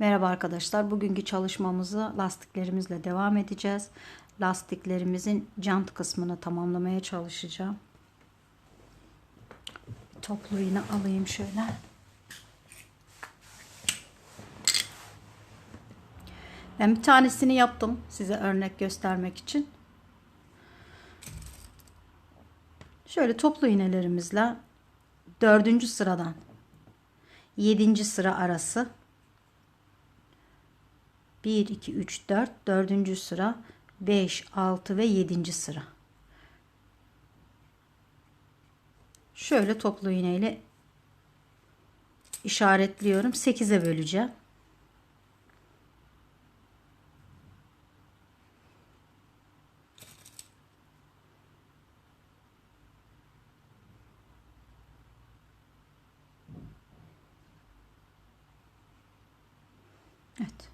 Merhaba arkadaşlar. Bugünkü çalışmamızı lastiklerimizle devam edeceğiz. Lastiklerimizin jant kısmını tamamlamaya çalışacağım. Toplu iğne alayım şöyle. Ben bir tanesini yaptım size örnek göstermek için. Şöyle toplu iğnelerimizle dördüncü sıradan yedinci sıra arası 1, 2, 3, 4, dördüncü sıra 5, 6 ve 7. sıra. Şöyle toplu iğneyle işaretliyorum. 8'e böleceğim. Evet.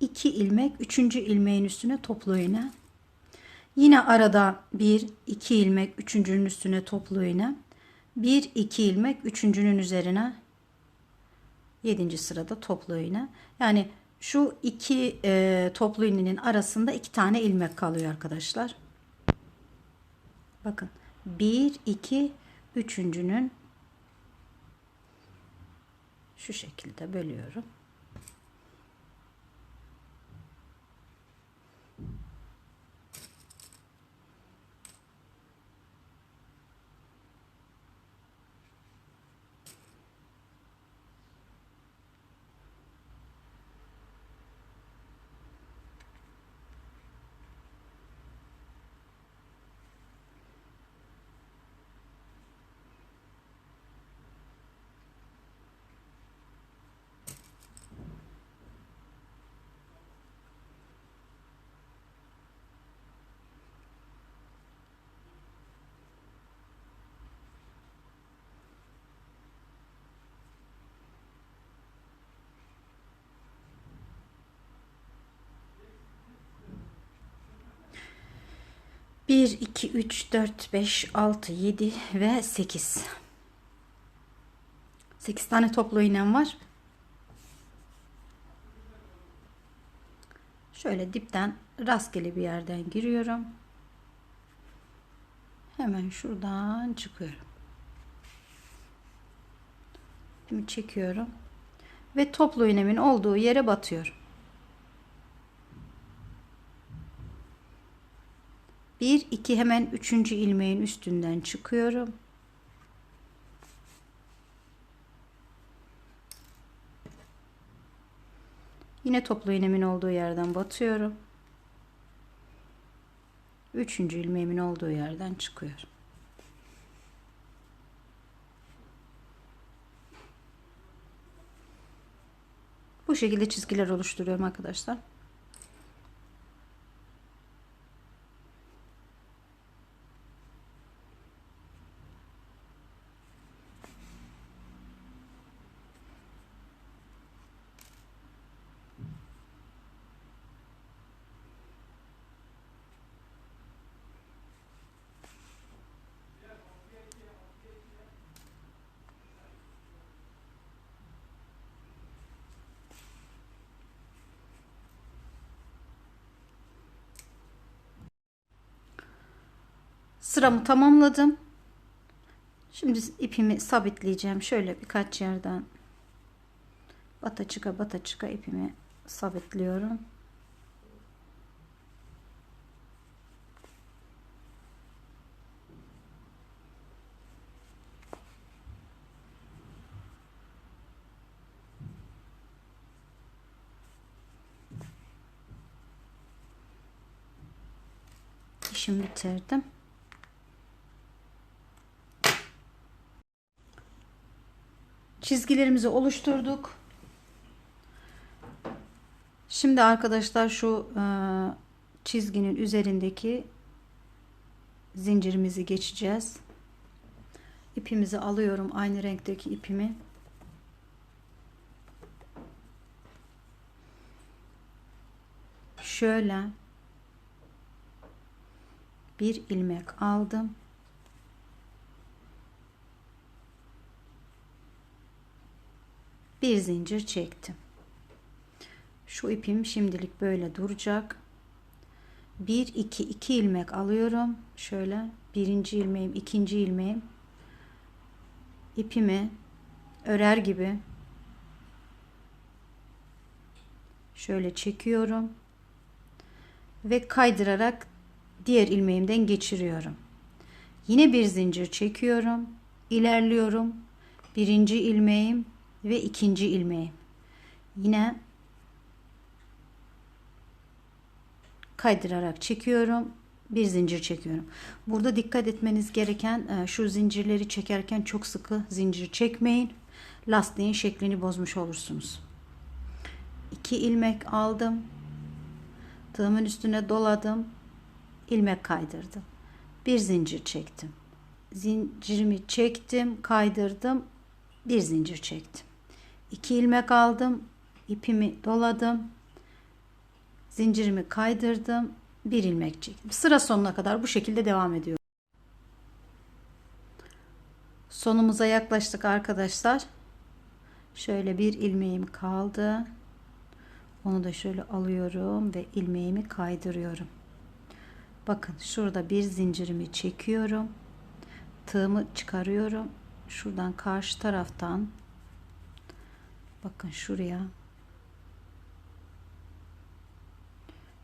2 ilmek, 3. ilmeğin üstüne toplu iğne. Yine arada 1 2 ilmek, 3.'ünün üstüne toplu iğne. 1 2 ilmek, 3.'ünün üzerine 7. sırada toplu iğne. Yani şu iki e, toplu iğnenin arasında iki tane ilmek kalıyor arkadaşlar. Bakın 1 2 üçüncünün şu şekilde bölüyorum. Bir, iki, üç, dört, beş, altı, yedi ve sekiz. Sekiz tane toplu iğnem var. Şöyle dipten rastgele bir yerden giriyorum. Hemen şuradan çıkıyorum. Şimdi çekiyorum. Ve toplu iğnemin olduğu yere batıyorum. Bir, iki hemen üçüncü ilmeğin üstünden çıkıyorum. Yine toplu iğnemin olduğu yerden batıyorum. Üçüncü ilmeğimin olduğu yerden çıkıyorum. Bu şekilde çizgiler oluşturuyorum arkadaşlar. Sıramı tamamladım. Şimdi ipimi sabitleyeceğim. Şöyle birkaç yerden bata çıka bata çıka ipimi sabitliyorum. İşimi bitirdim. Çizgilerimizi oluşturduk. Şimdi arkadaşlar şu e, çizginin üzerindeki zincirimizi geçeceğiz. İpimizi alıyorum aynı renkteki ipimi. Şöyle bir ilmek aldım. Bir zincir çektim. Şu ipim şimdilik böyle duracak. 1 2 2 ilmek alıyorum. Şöyle birinci ilmeğim, ikinci ilmeğim ipimi örer gibi şöyle çekiyorum ve kaydırarak diğer ilmeğimden geçiriyorum. Yine bir zincir çekiyorum, ilerliyorum. Birinci ilmeğim ve ikinci ilmeğim. Yine kaydırarak çekiyorum. Bir zincir çekiyorum. Burada dikkat etmeniz gereken e, şu zincirleri çekerken çok sıkı zincir çekmeyin. Lastiğin şeklini bozmuş olursunuz. 2 ilmek aldım. Tığımın üstüne doladım. ilmek kaydırdım. Bir zincir çektim. Zincirimi çektim, kaydırdım. Bir zincir çektim. 2 ilmek aldım. ipimi doladım. Zincirimi kaydırdım. Bir ilmek çektim. Sıra sonuna kadar bu şekilde devam ediyor. Sonumuza yaklaştık arkadaşlar. Şöyle bir ilmeğim kaldı. Onu da şöyle alıyorum ve ilmeğimi kaydırıyorum. Bakın şurada bir zincirimi çekiyorum. Tığımı çıkarıyorum. Şuradan karşı taraftan bakın şuraya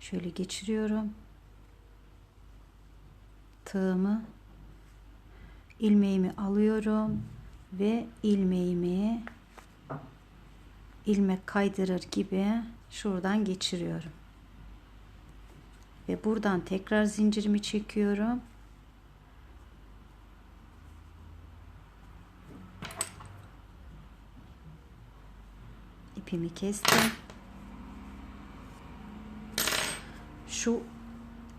şöyle geçiriyorum. Tığımı ilmeğimi alıyorum ve ilmeğimi ilmek kaydırır gibi şuradan geçiriyorum. Ve buradan tekrar zincirimi çekiyorum. İpimi kestim. Şu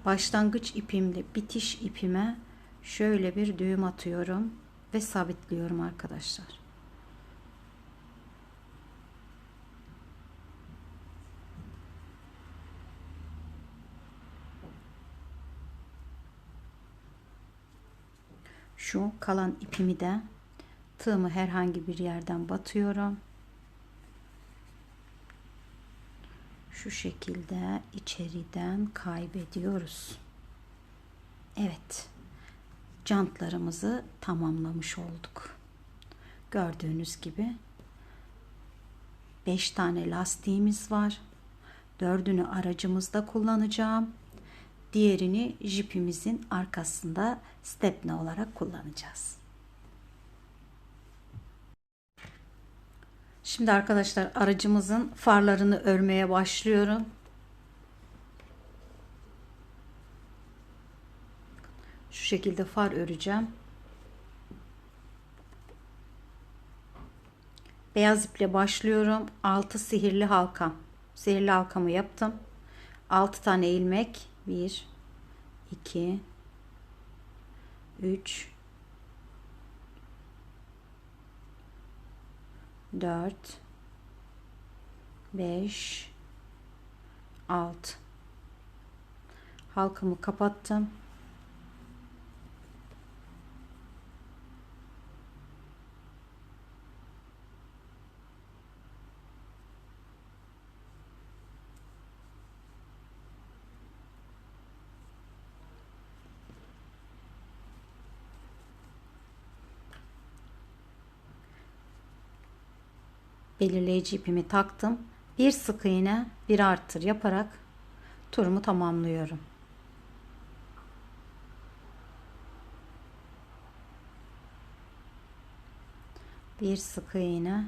başlangıç ipimle bitiş ipime şöyle bir düğüm atıyorum ve sabitliyorum arkadaşlar. Şu kalan ipimi de tığımı herhangi bir yerden batıyorum. Şu şekilde içeriden kaybediyoruz. Evet. Cantlarımızı tamamlamış olduk. Gördüğünüz gibi 5 tane lastiğimiz var. Dördünü aracımızda kullanacağım. Diğerini jipimizin arkasında stepne olarak kullanacağız. Şimdi arkadaşlar aracımızın farlarını örmeye başlıyorum. Şu şekilde far öreceğim. Beyaz iple başlıyorum. 6 sihirli halka. Sihirli halkamı yaptım. 6 tane ilmek 1 2 3 4 5 6 halkamı kapattım. Belirleyici ipimi taktım. Bir sık iğne, bir arttır yaparak turumu tamamlıyorum. Bir sık iğne,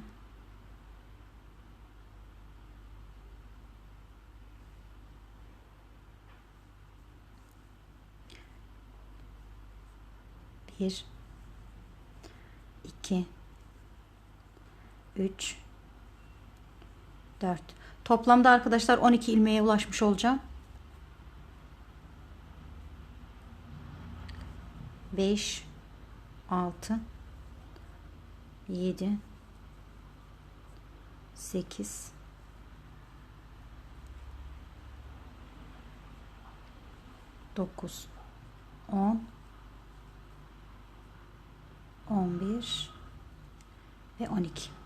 bir, iki, üç, 4. Toplamda arkadaşlar 12 ilmeğe ulaşmış olacağım. 5 6 7 8 9 10 11 ve 12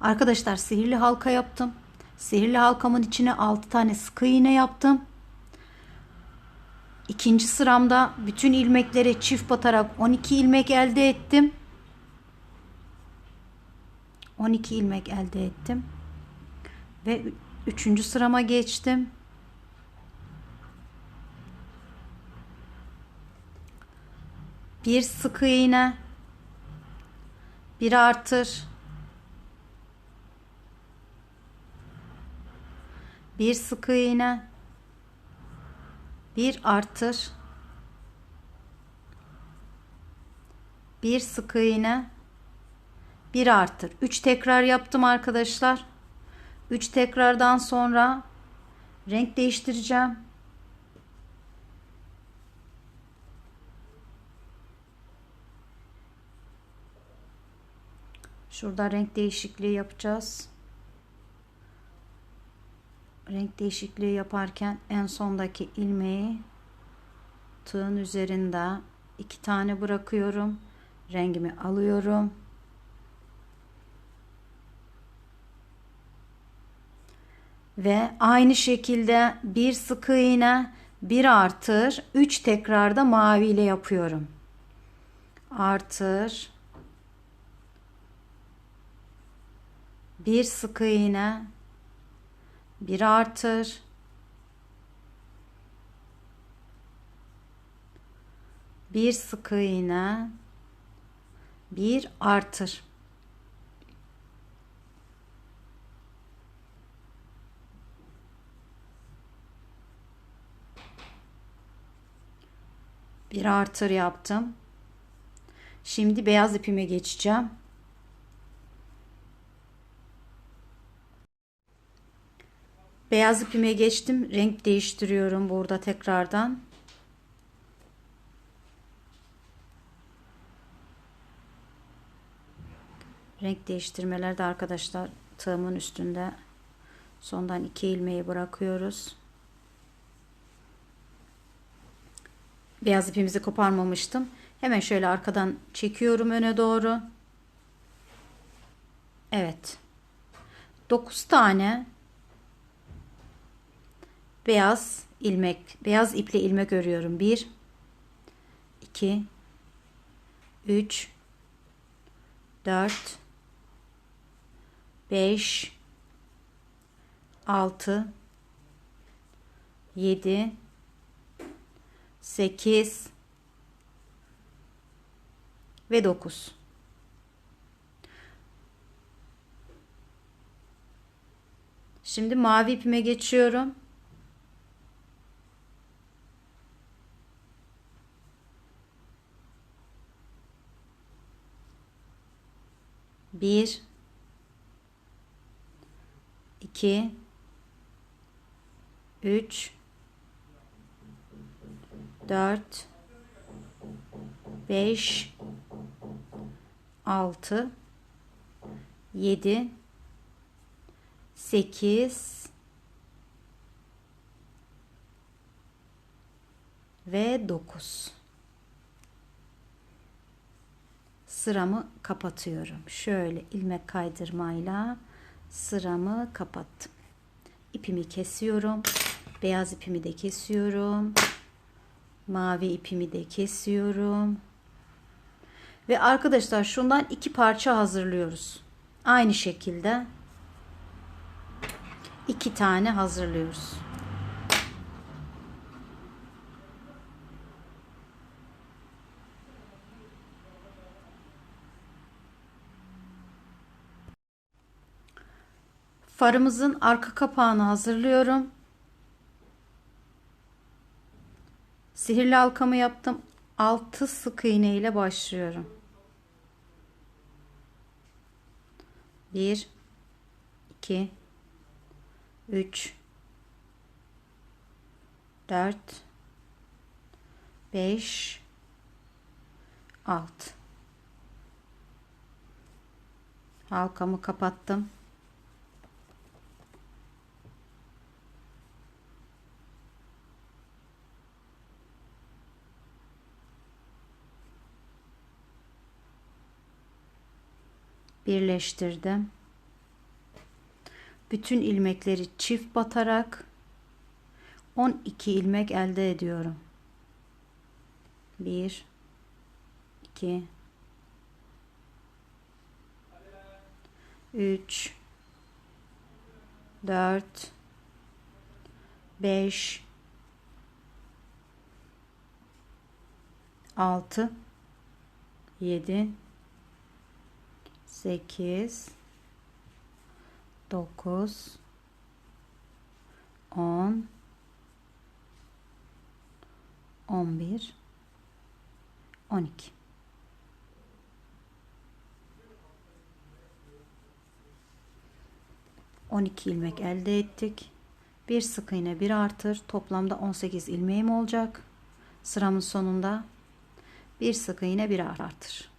Arkadaşlar sihirli halka yaptım. Sihirli halkamın içine 6 tane sıkı iğne yaptım. İkinci sıramda bütün ilmeklere çift batarak 12 ilmek elde ettim. 12 ilmek elde ettim. Ve üçüncü sırama geçtim. Bir sıkı iğne. Bir artır. Bir sıkı iğne. Bir artır. Bir sıkı iğne. Bir artır. 3 tekrar yaptım arkadaşlar. 3 tekrardan sonra renk değiştireceğim. Şurada renk değişikliği yapacağız. Renk değişikliği yaparken en sondaki ilmeği tığın üzerinde iki tane bırakıyorum. Rengimi alıyorum. Ve aynı şekilde bir sıkı iğne, bir artır, üç tekrarda mavi ile yapıyorum. Artır, bir sıkı iğne, bir artır, bir sıkı iğne, bir artır. Bir artır yaptım. Şimdi beyaz ipime geçeceğim. Beyaz ipime geçtim. Renk değiştiriyorum burada tekrardan. Renk değiştirmelerde arkadaşlar tığımın üstünde sondan iki ilmeği bırakıyoruz. Beyaz ipimizi koparmamıştım. Hemen şöyle arkadan çekiyorum öne doğru. Evet. 9 tane beyaz ilmek, beyaz iple ilmek örüyorum. 1 2 3 4 5 6 7 8 ve 9. Şimdi mavi ipime geçiyorum. Bir, iki, üç, dört, beş, altı, yedi, sekiz. Ve dokuz. Sıramı kapatıyorum. Şöyle ilmek kaydırmayla sıramı kapattım. İpimi kesiyorum. Beyaz ipimi de kesiyorum. Mavi ipimi de kesiyorum. Ve arkadaşlar şundan iki parça hazırlıyoruz. Aynı şekilde iki tane hazırlıyoruz. Farımızın arka kapağını hazırlıyorum. Sihirli halkamı yaptım. 6 sık iğne ile başlıyorum. 1 2 3 4 5 6 Halkamı kapattım. Birleştirdim. bütün ilmekleri çift batarak 12 ilmek elde ediyorum. 1 2 3 4 5 6 7 8 9 10 11 12 12 ilmek elde ettik. Bir sık iğne bir artır. Toplamda 18 ilmeğim olacak. Sıramın sonunda bir sık iğne bir artır.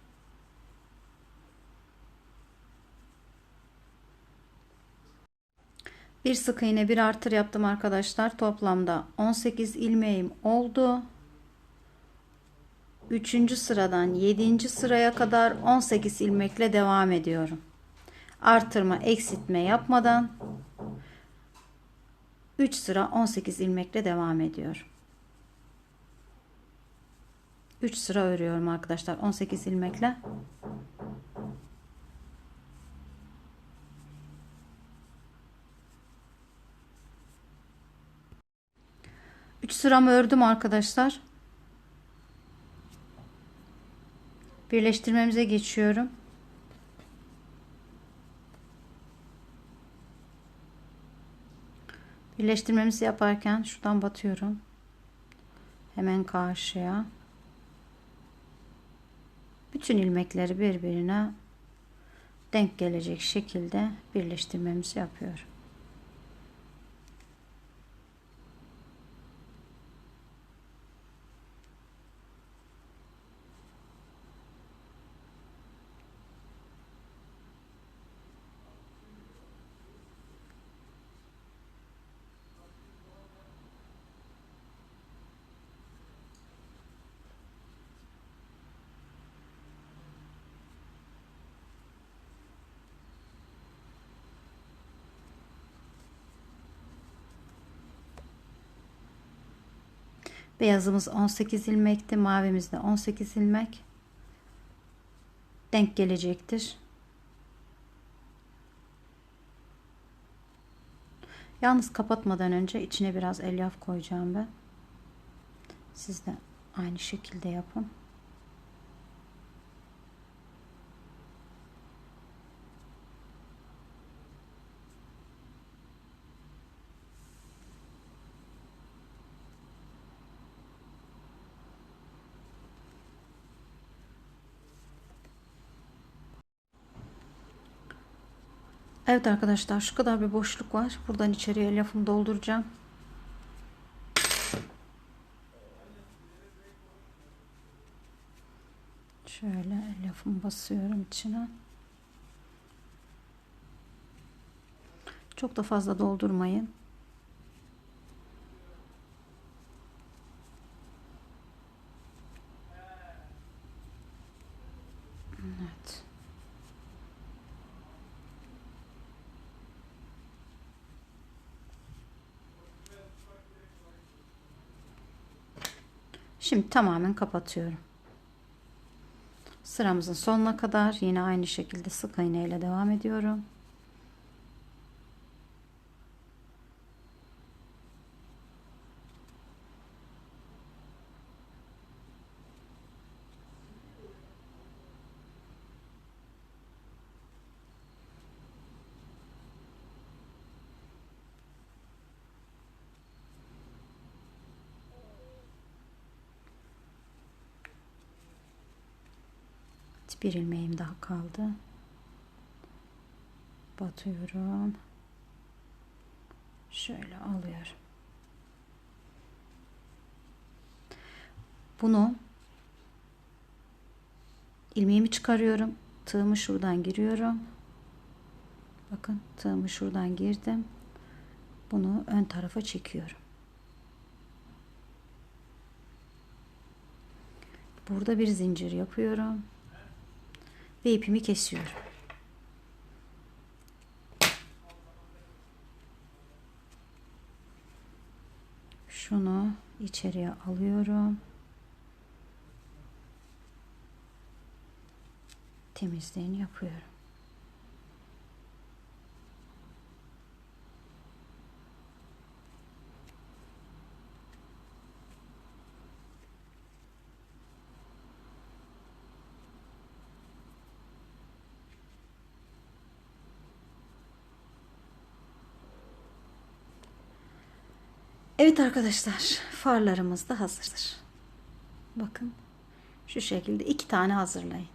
Bir sık iğne bir artır yaptım arkadaşlar. Toplamda 18 ilmeğim oldu. 3. sıradan 7. sıraya kadar 18 ilmekle devam ediyorum. Artırma, eksiltme yapmadan 3 sıra 18 ilmekle devam ediyorum. 3 sıra örüyorum arkadaşlar 18 ilmekle. Üç sıramı ördüm arkadaşlar. Birleştirmemize geçiyorum. Birleştirmemizi yaparken şuradan batıyorum. Hemen karşıya. Bütün ilmekleri birbirine denk gelecek şekilde birleştirmemizi yapıyorum. Beyazımız 18 ilmekti. Mavimiz de 18 ilmek. Denk gelecektir. Yalnız kapatmadan önce içine biraz elyaf koyacağım ben. Siz de aynı şekilde yapın. Evet arkadaşlar şu kadar bir boşluk var. Buradan içeriye lafımı dolduracağım. Şöyle lafımı basıyorum içine. Çok da fazla doldurmayın. Evet. Şimdi tamamen kapatıyorum. Sıramızın sonuna kadar yine aynı şekilde sık iğne ile devam ediyorum. Bir ilmeğim daha kaldı. Batıyorum. Şöyle alıyorum. Bunu ilmeğimi çıkarıyorum. Tığımı şuradan giriyorum. Bakın tığımı şuradan girdim. Bunu ön tarafa çekiyorum. Burada bir zincir yapıyorum ve ipimi kesiyorum. Şunu içeriye alıyorum. Temizliğini yapıyorum. Evet arkadaşlar farlarımız da hazırdır. Bakın şu şekilde iki tane hazırlayın.